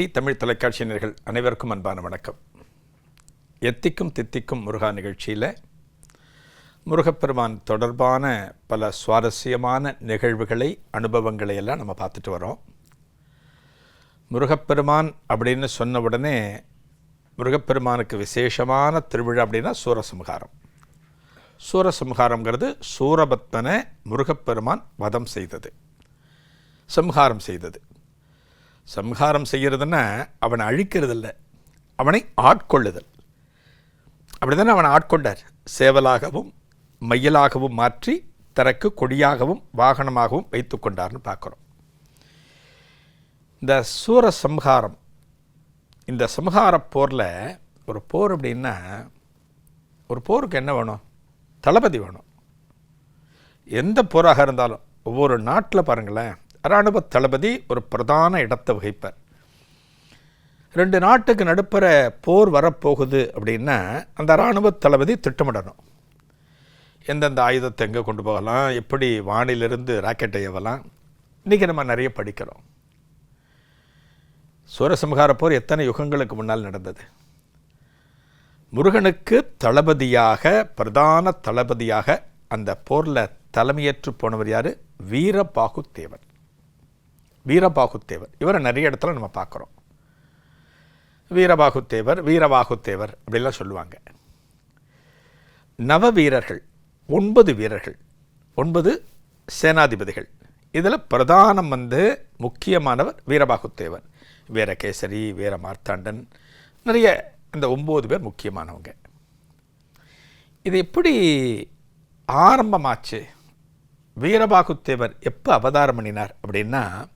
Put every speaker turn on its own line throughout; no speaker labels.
DD Tamil தொலைக்காட்சியினர்கள் அனைவருக்கும் அன்பான வணக்கம். எத்திக்கும் தித்திக்கும் முருகா நிகழ்ச்சியில் முருகப்பெருமான் தொடர்பான பல சுவாரஸ்யமான நிகழ்வுகளை அனுபவங்களை எல்லாம் நம்ம பார்த்துட்டு வரோம். முருகப்பெருமான் அப்படின்னு சொன்ன உடனே முருகப்பெருமானுக்கு விசேஷமான திருவிழா அப்படின்னா சூரசம்ஹாரம். சூரசம்ஹாரங்கிறது சூரபத்மனை முருகப்பெருமான் வதம் செய்தது சம்ஹாரம் செய்தது. சம்ஹாரம் செய்கிறதுன்னா அவனை அழிக்கிறதில்ல. அவனை ஆட்கொள்ளுதல். அப்படிதானே அவனை ஆட்கொண்டார்? சேவலாகவும் மையலாகவும் மாற்றி தனக்கு கொடியாகவும் வாகனமாகவும் வைத்து கொண்டார்னு பார்க்குறோம். இந்த சூர சம்ஹாரம் இந்த சம்ஹார போரில் ஒரு போர் அப்படின்னா ஒரு போருக்கு என்ன வேணும்? தளபதி வேணும். எந்த போராக இருந்தாலும் ஒவ்வொரு நாட்டில் பாருங்களேன் இராணுவ தளபதி ஒரு பிரதான இடத்தை வகிப்பார். ரெண்டு நாட்டுக்கு நடுப்புற போர் வரப்போகுது அப்படின்னா அந்த இராணுவ தளபதி திட்டமிடணும். எந்தெந்த ஆயுதத்தை எங்கே கொண்டு போகலாம் எப்படி வானிலிருந்து ராக்கெட்டை ஏவலாம் இன்றைக்கி நம்ம நிறைய படிக்கிறோம். சூரசம்ஹார போர் எத்தனை யுகங்களுக்கு முன்னால் நடந்தது? முருகனுக்கு தளபதியாக பிரதான தளபதியாக அந்த போரில் தலைமையேற்று போனவர் யார்? வீரபாகுத்தேவர் வீரபாகுத்தேவர். இவரை நிறைய இடத்துல நம்ம பார்க்குறோம். வீரபாகுத்தேவர் வீரபாகுத்தேவர் அப்படிலாம் சொல்லுவாங்க. நவ வீரர்கள் ஒன்பது வீரர்கள் ஒன்பது சேனாதிபதிகள். இதில் பிரதானம் வந்து முக்கியமானவர் வீரபாகுத்தேவர். வீரகேசரி வீர மார்த்தாண்டன் நிறைய இந்த ஒம்பது பேர் முக்கியமானவங்க. இது எப்படி ஆரம்பமாச்சு? வீரபாகுத்தேவர் எப்போ அவதாரம் பண்ணினார் அப்படின்னா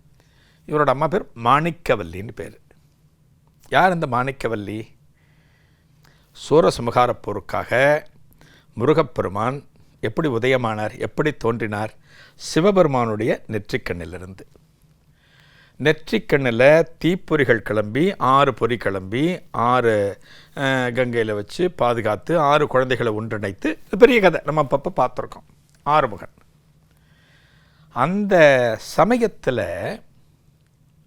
இவரோட அம்மா பேர் மாணிக்கவல்லின்னு பேர். யார் இந்த மாணிக்கவல்லி? சூரசம்ஹார போருக்காக முருகப்பெருமான் எப்படி உதயமானார் எப்படி தோன்றினார்? சிவபெருமானுடைய நெற்றிக்கண்ணிலிருந்து. நெற்றிக்கண்ணில் தீப்பொறிகள் கிளம்பி ஆறு பொறி கிளம்பி ஆறு கங்கையில் வச்சு பாதுகாத்து ஆறு குழந்தைகளை ஒன்றிணைத்து பெரிய கதை. நம்ம அப்பப்போ பார்த்துருக்கோம். ஆறுமுகன். அந்த சமயத்தில்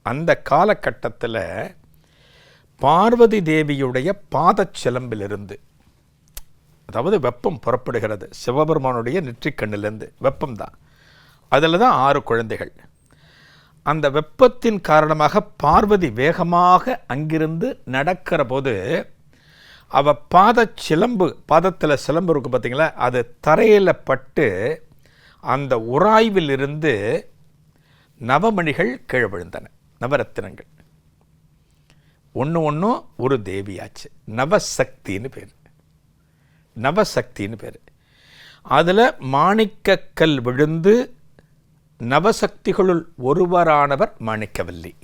அந்த காலகட்டத்தில் பார்வதி தேவியுடைய பாதச்சிலம்பிலிருந்து அதாவது வெப்பம் புறப்படுகிறது சிவபெருமானுடைய நெற்றிக்கண்ணிலிருந்து வெப்பம் தான் அதில் தான் ஆறு குழந்தைகள். அந்த வெப்பத்தின் காரணமாக பார்வதி வேகமாக அங்கிருந்து நடக்கிற போது அவ பாத சிலம்பு பாதத்தில் சிலம்பு இருக்கும் பார்த்தீங்களா அது தரையில் பட்டு அந்த உராய்விலிருந்து நவமணிகள் கீழே விழுந்தன. நவரத்தினங்கள். ஒன்று ஒன்றும் ஒரு தேவியாச்சு. நவசக்தின்னு பேர். நவசக்தின்னு பேர். அதில் மாணிக்கக்கல் விழுந்து நவசக்திகளுள் ஒருவரானவர் மாணிக்கவல்லி.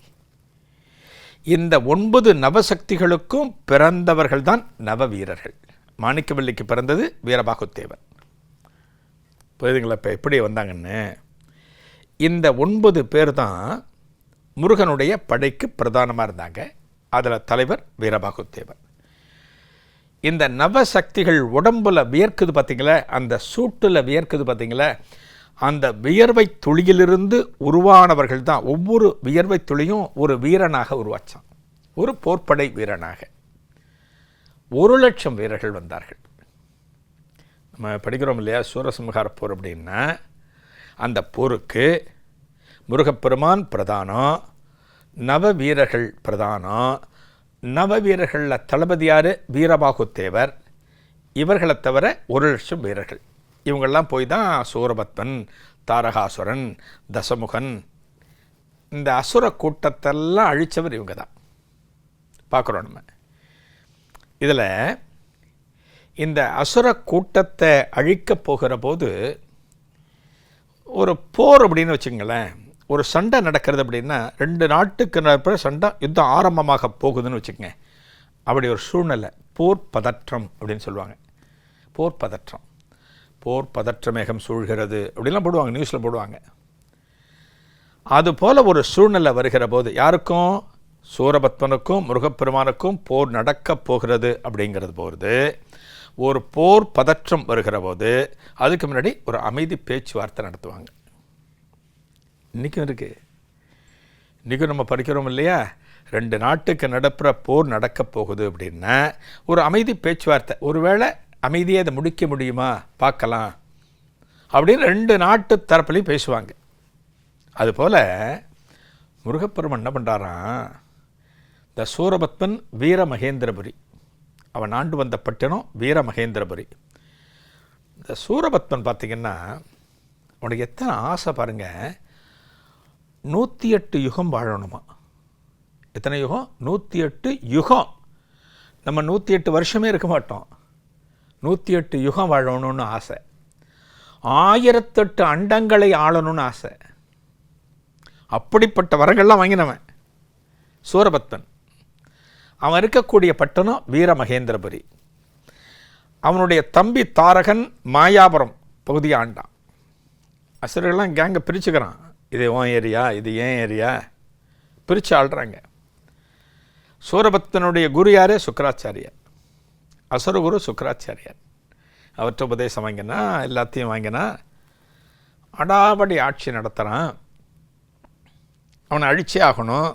இந்த ஒன்பது நவசக்திகளுக்கும் பிறந்தவர்கள் தான் நவ வீரர்கள் மாணிக்கவல்லிக்கு பிறந்தது வீரபாகுத்தேவன். புரியுதுங்களா? இப்போ எப்படி வந்தாங்கன்னு. இந்த ஒன்பது பேர் தான் முருகனுடைய படைக்கு பிரதானமாக இருந்தாங்க. அதில் தலைவர் வீரபாகுத்தேவர் இந்த நவசக்திகள் உடம்புல வியர்க்குது பார்த்தீங்களா அந்த சூட்டில் வியர்க்குது பார்த்தீங்களா அந்த வியர்வை துளியிலிருந்து உருவானவர்கள் தான் ஒவ்வொரு வியர்வை துளியும் ஒரு வீரனாக உருவாச்சான். ஒரு போர்ப்படை வீரனாக. ஒரு லட்சம் வீரர்கள் வந்தார்கள். நம்ம படிக்கிறோம் இல்லையா? சூரசம்ஹார போர் அப்படின்னா அந்த போருக்கு முருகப்பெருமான் பிரதானம் நவ வீரர்கள் பிரதானம் நவ வீரர்களில் தளபதி யார்? வீரபாகுத்தேவர். இவர்களை தவிர ஒரு லட்சம் வீரர்கள். இவங்கெல்லாம் போய் தான் சூரபத்மன் தாரகாசுரன் தசமுகன். இந்த அசுர கூட்டத்தெல்லாம் அழித்தவர் இவங்க தான். பார்க்குறோம் நம்ம. இதில் இந்த அசுர கூட்டத்தை அழிக்கப் போகிற போது ஒரு போர் அப்படின்னு வச்சுங்களேன் ஒரு சண்டை நடக்கிறது அப்படின்னா ரெண்டு நாட்டுக்கு நடப்புற சண்டை யுத்தம் ஆரம்பமாக போகுதுன்னு வச்சுக்கோங்க. அப்படி ஒரு சூழ்நிலை. போர் பதற்றம் அப்படின்னு சொல்லுவாங்க. போர் பதற்றம். போர் பதற்றமேகம் சூழ்கிறது அப்படிலாம் போடுவாங்க நியூஸில் போடுவாங்க. அதுபோல் ஒரு சூழ்நிலை வருகிற போது யாருக்கும்? சூரபத்மனுக்கும் முருகப்பெருமானுக்கும் போர் நடக்கப் போகிறது அப்படிங்கிறது போகிறது ஒரு போர் பதற்றம் வருகிற போது அதுக்கு முன்னாடி ஒரு அமைதி பேச்சுவார்த்தை நடத்துவாங்க. இன்றைக்கும் இருக்குது இன்றைக்கும் நம்ம படிக்கிறோம் இல்லையா? ரெண்டு நாட்டுக்கு நடப்புற போர் நடக்கப் போகுது அப்படின்னா ஒரு அமைதி பேச்சுவார்த்தை. ஒருவேளை அமைதியை அதை முடிக்க முடியுமா? பார்க்கலாம். அப்படின்னு ரெண்டு நாட்டு தரப்புலையும் பேசுவாங்க. அதுபோல் முருகப்பெருமன் என்ன பண்ணுறாராம் இந்த சூரபத்மன் வீர மகேந்திரபுரி அவன் ஆண்டு வந்த பட்டினம் வீர மகேந்திரபுரி இந்த சூரபத்மன் பார்த்திங்கன்னா அவனுக்கு எத்தனை ஆசை பாருங்கள் நூற்றி எட்டு யுகம் வாழணுமா? எத்தனை யுகம்? நூற்றி எட்டு யுகம். நம்ம நூற்றி எட்டு வருஷமே இருக்க மாட்டோம். நூற்றி எட்டு யுகம் வாழணும்னு ஆசை. ஆயிரத்தெட்டு அண்டங்களை ஆளணும்னு ஆசை. அப்படிப்பட்ட வரங்கள்லாம் வாங்கினவன் சூரபத்மன். அவன் இருக்கக்கூடிய பட்டணம் வீரமகேந்திரபுரி. அவனுடைய தம்பி தாரகன் மாயாபுரம் பகுதியை ஆண்டான். அசுரர்கள்லாம் கேங்கை பிரிச்சுக்கிறான். இது உன் ஏரியா இது ஏன் ஏரியா? பிரித்து ஆள்றாங்க. சூரபக்தனுடைய குரு யாரே? சுக்கராச்சாரியார். அசுரகுரு சுக்கராச்சாரியார். அவற்றை உபதேசம் வாங்கினா எல்லாத்தையும் வாங்கினா அடாபடி ஆட்சி நடத்துகிறான் அவனை அழிச்சே ஆகணும்.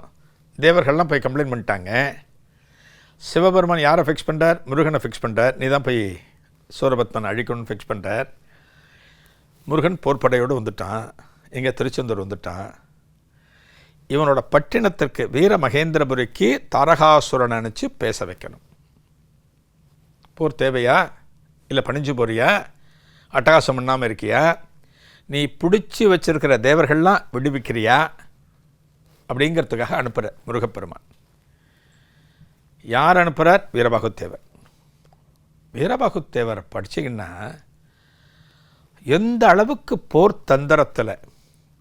தேவர்கள்லாம் போய் கம்ப்ளைண்ட் பண்ணிட்டாங்க. சிவபெருமான் யாரை ஃபிக்ஸ் பண்ணுறார் முருகனை ஃபிக்ஸ் பண்ணுறார் நீ தான் போய் சூரபத்மன் அழிக்கணும்னு ஃபிக்ஸ் பண்ணுறார் முருகன் போர்ப்படையோடு வந்துட்டான். இங்கே திருச்செந்தூர் வந்துட்டான். இவனோட பட்டினத்திற்கு வீர மகேந்திரபுரிக்கு தாரகாசுரன் நினச்சி பேச வைக்கணும். போர் தேவையா? இல்லை பணிஞ்சு போறியா? அட்டகாசம் பண்ணாமல் இருக்கியா? நீ பிடிச்சி வச்சிருக்கிற தேவர்கள்லாம் விடுவிக்கிறியா? அப்படிங்கிறதுக்காக அனுப்புகிற முருகப்பெருமான். யார் அனுப்புகிறார் வீரபாகுத்தேவர். வீரபாகுத்தேவர் படிச்சிங்கன்னா எந்த அளவுக்கு போர் தந்திரத்தில்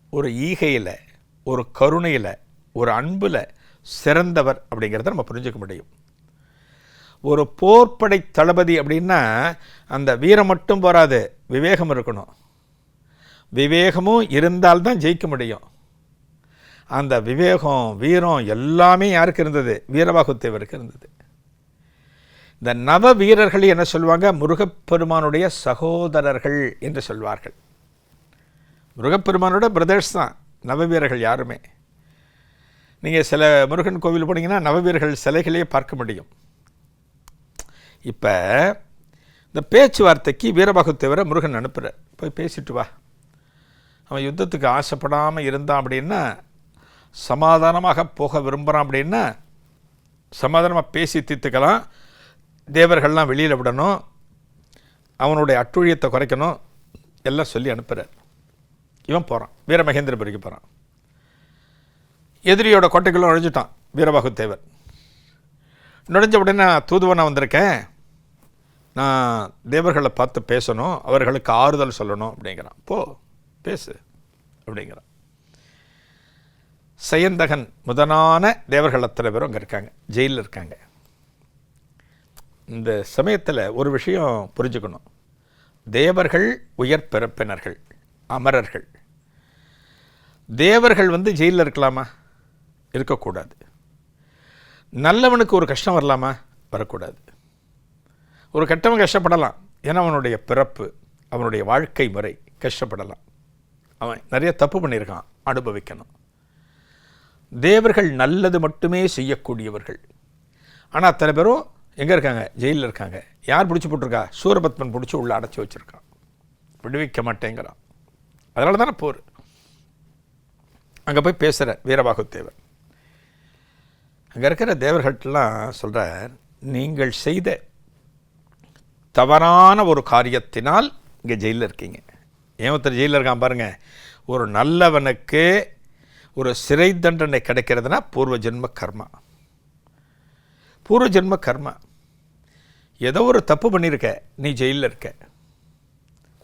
ஒரு ஈகையில் ஒரு கருணையில் ஒரு அன்பில் சிறந்தவர் அப்படிங்கிறத நம்ம புரிஞ்சுக்க முடியும். ஒரு போர்ப்படை தளபதி அப்படின்னா அந்த வீரம் மட்டும் போராது விவேகம் இருக்கணும். விவேகமும் இருந்தால்தான் ஜெயிக்க முடியும். அந்த விவேகம் வீரம் எல்லாமே யாருக்கு இருந்தது? வீரபாகுத்தேவருக்கு இருந்தது. இந்த நவ வீரர்கள் என்ன சொல்லுவாங்க முருகப்பெருமானுடைய சகோதரர்கள் என்று சொல்வார்கள். முருகப்பெருமானோட பிரதர்ஸ் தான். நவவீரர்கள் யாருமே. நீங்கள் சில முருகன் கோவில் போனீங்கன்னா நவவீரர்கள் சிலைகளையே பார்க்க முடியும். இப்போ இந்த பேச்சுவார்த்தைக்கு வீரபாகுத்தேவரை முருகன் அனுப்புகிற போய் பேசிட்டு வா. அவன் யுத்தத்துக்கு ஆசைப்படாமல் இருந்தான் அப்படின்னா சமாதானமாக போக விரும்புகிறான் அப்படின்னா சமாதானமாக பேசி தீர்த்துக்கலாம். தேவர்கள்லாம் வெளியில் விடணும். அவனுடைய அட்டுழியத்தை குறைக்கணும். எல்லாம் சொல்லி அனுப்புகிறார் இவன் போகிறான் வீரமகேந்திரபுரிக்கு போகிறான் எதிரியோட கோட்டைக்குள்ள நுழைஞ்சிட்டான் வீரபாகு தேவர் நுழைஞ்ச உடனே நான் தூதுவனாக வந்திருக்கேன். நான் தேவர்களை பார்த்து பேசணும். அவர்களுக்கு ஆறுதல் சொல்லணும். அப்படிங்கிறான். போ பேசு. அப்படிங்கிறான். செயந்தகன் முதனான தேவர்கள் அத்தனை பேரும் அங்கே இருக்காங்க. ஜெயிலில் இருக்காங்க. இந்த சமயத்தில் ஒரு விஷயம் புரிஞ்சுக்கணும். தேவர்கள் உயர் பிறப்பினர்கள். அமரர்கள். தேவர்கள் வந்து ஜெயிலில் இருக்கலாமா? இருக்கக்கூடாது. நல்லவனுக்கு ஒரு கஷ்டம் வரலாமா? வரக்கூடாது. ஒரு கட்டவன் கஷ்டப்படலாம். ஏன்னா அவனுடைய பிறப்பு அவனுடைய வாழ்க்கை முறை கஷ்டப்படலாம். அவன் நிறைய தப்பு பண்ணியிருக்கான். அனுபவிக்கணும். தேவர்கள் நல்லது மட்டுமே செய்யக்கூடியவர்கள். ஆனால் அத்தனை பேரும் எங்கே இருக்காங்க? ஜெயிலில் இருக்காங்க. யார் பிடிச்சி போட்டிருக்கா? சூரபத்மன் பிடிச்சி உள்ளே அடைச்சி வச்சுருக்கான். விடுவிக்க மாட்டேங்கிறான். அதனால தானே போர். அங்கே போய் பேசுகிற வீரபாகுத்தேவர். அங்கே இருக்கிற தேவர்கள்லாம் சொல்கிறார் நீங்கள் செய்த தவறான ஒரு காரியத்தினால் இங்கே ஜெயிலில் இருக்கீங்க. ஏன் ஒருத்தர் ஜெயிலில் இருக்கான் பாருங்கள் ஒரு நல்லவனுக்கு ஒரு சிறை தண்டனை கிடைக்கிறதுனா பூர்வ ஜென்ம கர்மா. பூர்வ ஜென்ம கர்மா. ஏதோ ஒரு தப்பு பண்ணியிருக்க நீ ஜெயிலில் இருக்க.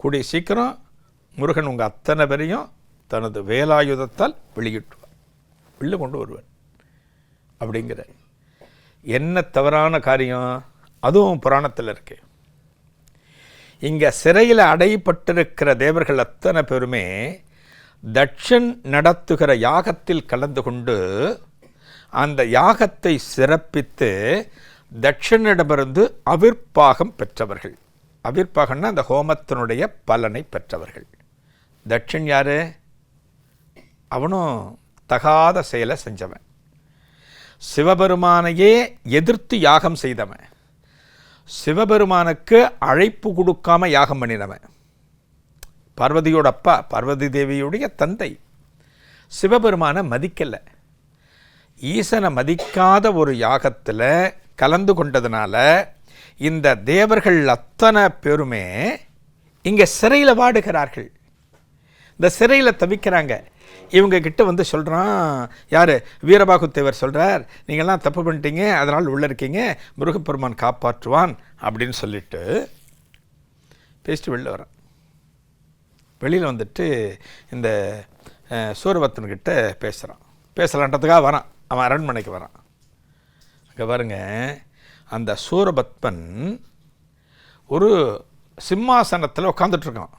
கூடிய சீக்கிரம் முருகன் உங்கள் அத்தனை பேரையும் தனது வேலாயுதத்தால் வெளியிட்டுவார். வெளில கொண்டு வருவார் அப்படிங்கிற. என்ன தவறான காரியம்? அதுவும் புராணத்தில் இருக்கு. இங்கே சிறையில் அடைப்பட்டிருக்கிற தேவர்கள் அத்தனை பேருமே தட்சன் நடத்துகிற யாகத்தில் கலந்து கொண்டு அந்த யாகத்தை சிறப்பித்து தட்சனிடமிருந்து அவிர்ப்பாகம் பெற்றவர்கள். அவிர்ப்பாகம்னா அந்த ஹோமத்தினுடைய பலனை பெற்றவர்கள். தட்சன் யார்? அவனும் தகாத செயலை செஞ்சவன். சிவபெருமானையே எதிர்த்து யாகம் செய்தவன். சிவபெருமானுக்கு அழைப்பு கொடுக்காம யாகம் பண்ணினவன். பார்வதியோட அப்பா பார்வதி தேவியுடைய தந்தை. சிவபெருமானை மதிக்கலை. ஈசனை மதிக்காத ஒரு யாகத்தில் கலந்து கொண்டதுனால இந்த தேவர்கள் அத்தனை பேருமே இங்கே சிறையில் வாடுகிறார்கள். இந்த சிறையில் தவிக்கிறாங்க. இவங்க கிட்ட வந்து சொல்கிறான் யார்? வீரபாகுத்தேவர் சொல்கிறார் நீங்கள்லாம் தப்பு பண்ணிட்டீங்க. அதனால் உள்ளே இருக்கீங்க. முருகப்பெருமான் காப்பாற்றுவான். அப்படின்னு சொல்லிட்டு பேசிட்டு வெளில வரான். வெளியில் வந்துட்டு இந்த சூரபத்தன்கிட்ட பேசுகிறான் பேசலான்றதுக்காக வரான். அவன் அரண்மனைக்கு வரான். அங்கே பாருங்க அந்த சூரபத்மன் ஒரு சிம்மாசனத்தில் உட்காந்துட்ருக்கான்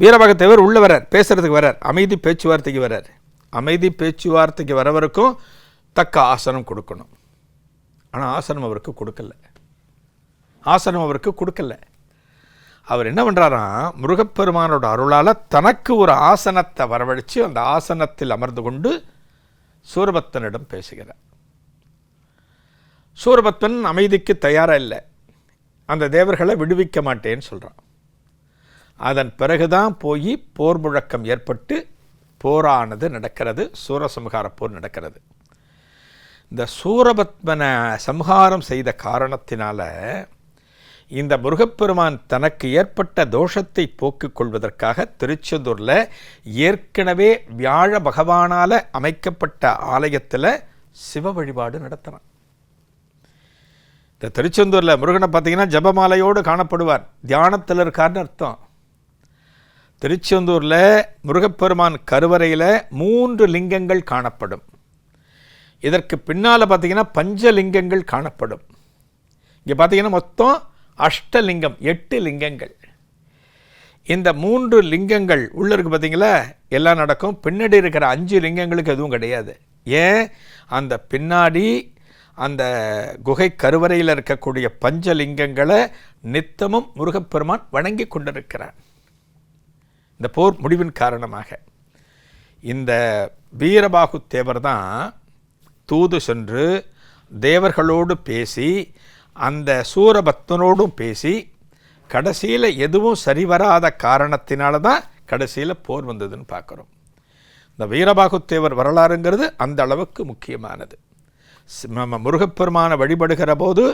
வீரபாகத்தேவர் உள்ளே வரார் பேசுறதுக்கு வரார் அமைதி பேச்சுவார்த்தைக்கு வரார் அமைதி பேச்சுவார்த்தைக்கு வரவருக்கும் தக்க ஆசனம் கொடுக்கணும். ஆனால் ஆசனம் அவருக்கு கொடுக்கல. ஆசனம் அவருக்கு கொடுக்கல. அவர் என்ன பண்ணுறாராம் முருகப்பெருமானோட அருளால் தனக்கு ஒரு ஆசனத்தை வரவழைச்சு அந்த ஆசனத்தில் அமர்ந்து கொண்டு சூரபத்தனிடம் பேசுகிறார். சூரபத்தன் அமைதிக்கு தயாராக இல்லை. அந்த தேவர்களை விடுவிக்க மாட்டேன்னு சொல்கிறான் அதன் பிறகுதான் போய் போர் முழக்கம் ஏற்பட்டு போரானது நடக்கிறது சூரசம்ஹார போர் நடக்கிறது. இந்த சூரபத்மனை சம்ஹாரம் செய்த காரணத்தினால இந்த முருகப்பெருமான் தனக்கு ஏற்பட்ட தோஷத்தை போக்கிக் கொள்வதற்காக திருச்செந்தூரில் ஏற்கனவே வியாழ பகவானால் அமைக்கப்பட்ட ஆலயத்தில் சிவ வழிபாடு நடத்தினான் இந்த திருச்செந்தூரில் முருகனை பார்த்தீங்கன்னா ஜபமாலையோடு காணப்படுவார். தியானத்தில் இருக்கார்னு அர்த்தம். திருச்செந்தூரில் முருகப்பெருமான் கருவறையில் மூன்று லிங்கங்கள் காணப்படும். இதற்கு பின்னால் பார்த்தீங்கன்னா பஞ்சலிங்கங்கள் காணப்படும். இங்கே பார்த்தீங்கன்னா மொத்தம் அஷ்டலிங்கம் எட்டு லிங்கங்கள். இந்த மூன்று லிங்கங்கள் உள்ள இருக்கு பார்த்தீங்களா எல்லாம் நடக்கும். பின்னாடி இருக்கிற அஞ்சு லிங்கங்களுக்கு எதுவும் கிடையாது. ஏன்? அந்த பின்னாடி அந்த குகை கருவறையில் இருக்கக்கூடிய பஞ்சலிங்கங்களை நித்தமும் முருகப்பெருமான் வணங்கி கொண்டிருக்கிறார். இந்த போர் முடிவின் காரணமாக. இந்த வீரபாகு தேவர் தான் தூது சென்று தேவர்களோடு பேசி அந்த சூரபத்மனோடும் பேசி கடைசியில் எதுவும் சரிவராத காரணத்தினால தான் கடைசியில் போர் வந்ததுன்னு பார்க்குறோம். இந்த வீரபாகுத்தேவர் வரலாறுங்கிறது அந்த அளவுக்கு முக்கியமானது. நம்ம முருகப்பெருமானை வழிபடுகிற போது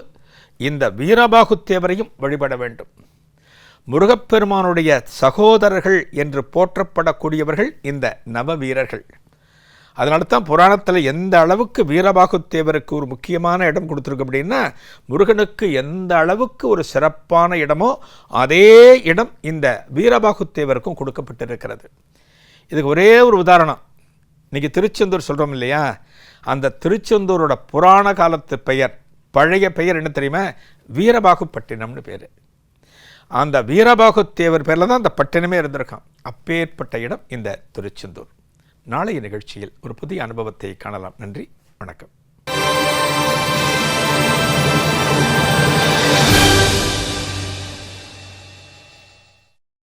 இந்த வீரபாகுத்தேவரையும் வழிபட வேண்டும். முருகப்பெருமானுடைய சகோதரர்கள் என்று போற்றப்படக்கூடியவர்கள் இந்த நவ வீரர்கள் அதனால தான் புராணத்தில் எந்த அளவுக்கு வீரபாகுத்தேவருக்கு ஒரு முக்கியமான இடம் கொடுத்துருக்கு அப்படின்னா முருகனுக்கு எந்த அளவுக்கு ஒரு சிறப்பான இடமோ அதே இடம் இந்த வீரபாகுத்தேவருக்கும் கொடுக்கப்பட்டிருக்கிறது. இதுக்கு ஒரே ஒரு உதாரணம். இன்றைக்கி திருச்செந்தூர் சொல்கிறோம் இல்லையா? அந்த திருச்செந்தூரோட புராண காலத்து பெயர் பழைய பெயர் என்ன தெரியுமா? வீரபாகுப்பட்டினம்னு பேர். அந்த வீரபாகுத்தேவர் பேரில் தான் அந்த பட்டினமே இருந்திருக்கான் அப்பேற்பட்ட இடம் இந்த திருச்செந்தூர். நாளைய நிகழ்ச்சியில் ஒரு புதிய அனுபவத்தை காணலாம். நன்றி. வணக்கம்.